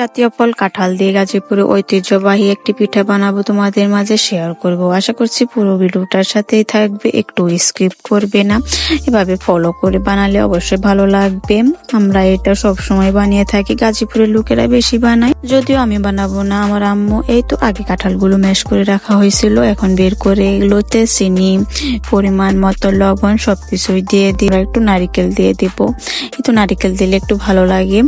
জাতীয় ফল, কাঁঠাল দিয়ে গাজীপুরে ঐতিহ্যবাহী একটি পিঠা বানাবো তোমাদের মাঝে শেয়ার করব। আশা করছি পুরো ভিডিওটার সাথেই থাকবে, একটু স্কিপ করবে না। এভাবে ফলো করে বানালে অবশ্যই ভালো লাগবে। আমরা এটা সব সময় বানিয়ে থাকি, গাজীপুরের লোকেরা বেশি বানায়। যদিও আমি বানাবো না, আমার আম্মু এই তো আগে কাঁঠালগুলো ম্যাশ করে রাখা হয়েছিল, এখন বের করে এগুলোতে চিনি, পরিমাণ মতো লবণ সবকিছুই দিয়ে দিব, একটু নারিকেল দিয়ে দিব। এই তো নারিকেল দিলে একটু ভালো লাগে।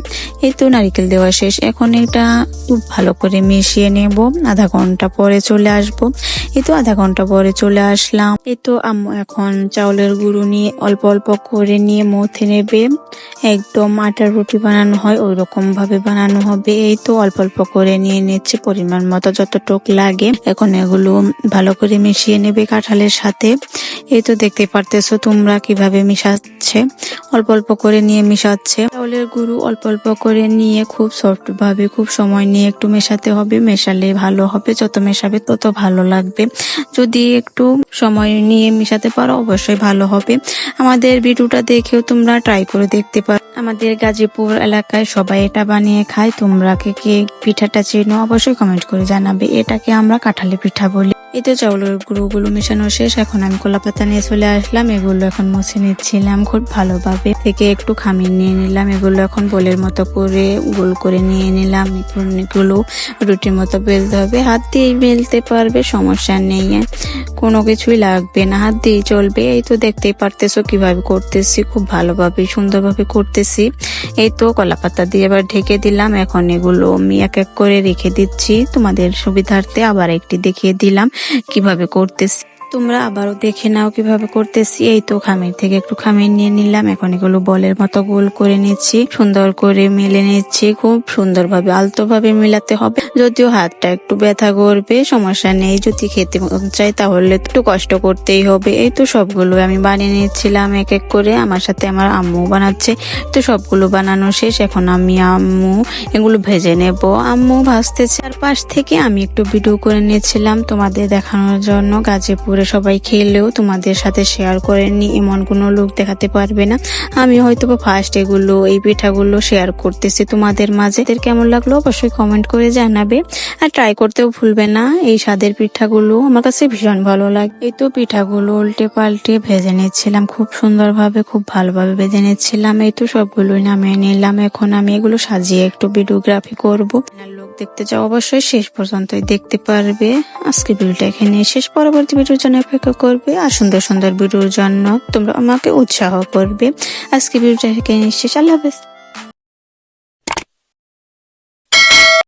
এই তো নারিকেল দেওয়া শেষ, এখন এটা খুব ভালো করে মিশিয়ে নেব। আধা ঘণ্টা পরে চলে আসব। এই তো আধা ঘণ্টা পরে চলে আসলাম। এই তো আম্মু এখন চাউলের গুঁড়ো নিয়ে অল্প অল্প করে নিয়ে মথে নেবে। একদম আটার রুটি বানানো হয় ওই রকম ভাবে বানানো হবে। এই তো অল্প অল্প করে নিয়ে নিচ্ছে, পরিমাণ মতো যতটুক লাগে। এখন এগুলো ভালো করে মিশিয়ে নেবে কাঁঠালের সাথে। এই তো দেখতে পারতেছো তোমরা কীভাবে মিশাচ্ছে অল্প অল্প করে নিয়ে মেশাচ্ছে। চাউলের গুঁড়ো অল্প অল্প করে নিয়ে খুব সফট ভাবে, খুব সময় নিয়ে একটু মেশাতে হবে। মেশালে ভালো হবে। যত মেশাবে তত ভালো লাগবে। যদি একটু সময় নিয়ে মেশাতে পারো, অবশ্যই ভালো হবে। আমাদের ভিডিওটা দেখেও তোমরা ট্রাই করে দেখতে পারো। আমাদের গাজীপুর এলাকায় সবাই এটা বানিয়ে খায়। তোমরা কে কে পিঠাটা চেনো অবশ্যই কমেন্ট করে জানাবে। এটাকে আমরা কাঁঠালি পিঠা বলি। এই তো চাউলের গুঁড়োগুলো মেশানো শেষ। এখন আমি কলা পাতা নিয়ে চলে আসলাম। এগুলো এখন মুছে নিচ্ছিলাম খুব ভালোভাবে। থেকে একটু খামির নিয়ে নিলাম। এগুলো এখন বোলের মতো করে গোল করে নিয়ে নিলাম। এগুলো রুটির মতো বেলতে হবে। হাত দিয়েই বেলতে পারবে, সমস্যা নেই। কোনো কিছুই লাগবে না। হাত দিয়েই চলবে। এই তো দেখতেই পারতেছো কীভাবে করতেছি। খুব ভালোভাবে সুন্দরভাবে করতেছি। এই তো কলা পাতা দিয়ে এবার ঢেকে দিলাম। এখন এগুলো আমি এক এক করে রেখে দিচ্ছি। তোমাদের সুবিধার্থে আবার একটি দেখিয়ে দিলাম। কীভাবে করতেছি। তোমরা আবারও দেখে নাও কীভাবে করতেছি। এই তো খামির থেকে একটু খামির নিয়ে নিলাম। এখন এগুলো বলের মতো গোল করে নিচ্ছি। সুন্দর করে মেলে নিচ্ছি। খুব সুন্দরভাবে আলতো ভাবে মেলাতে হবে। যদিও হাতটা একটু ব্যথা করবে, সমস্যা নেই। যদি খেতে চাই তাহলে একটু কষ্ট করতেই হবে। এই তো সবগুলো আমি বানিয়ে নিচ্ছিলাম এক এক করে। আমার সাথে আমার আম্মু বানাচ্ছে। তো সবগুলো বানানো শেষ। এখন আমি আম্মু এগুলো ভেজে নেব। আম্মু ভাজতেছে। আর পাশ থেকে আমি একটু ভিডিও করে নিয়েছিলাম তোমাদের দেখানোর জন্য। গাজীপুরে সবাই খেলেও তোমাদের সাথে শেয়ার করেনি এমন কোনো লোক দেখাতে পারবে না। আমি হয়তো বা ফার্স্ট এগুলো, এই পিঠাগুলো শেয়ার করতেছি তোমাদের মাঝে। এদের কেমন লাগল অবশ্যই কমেন্ট করে জানাবে। আর ট্রাই করতেও ভুলবে না, এই স্বাদের পিঠাগুলো আমার কাছে ভীষণ ভালো লাগে। এই তো পিঠাগুলো উল্টে পাল্টে ভেজে নিচ্ছিলাম, খুব সুন্দরভাবে, খুব ভালোভাবে ভেজে নিচ্ছিলাম। এই তো সবগুলোই নামিয়ে নিলাম। এখন আমি এগুলো সাজিয়ে একটু ভিডিওগ্রাফি করব। দেখতে চাও, অবশ্যই শেষ পর্যন্তই দেখতে পারবে। আজকে ভিডিওটা এখানে শেষ। পরবর্তী ভিডিওর জন্য অপেক্ষা করবে আর সুন্দর সুন্দর ভিডিওর জন্য তোমরা আমাকে উৎসাহ করবে। আজকে ভিডিওটা এখানে শেষ। আল্লাহ হাফেজ।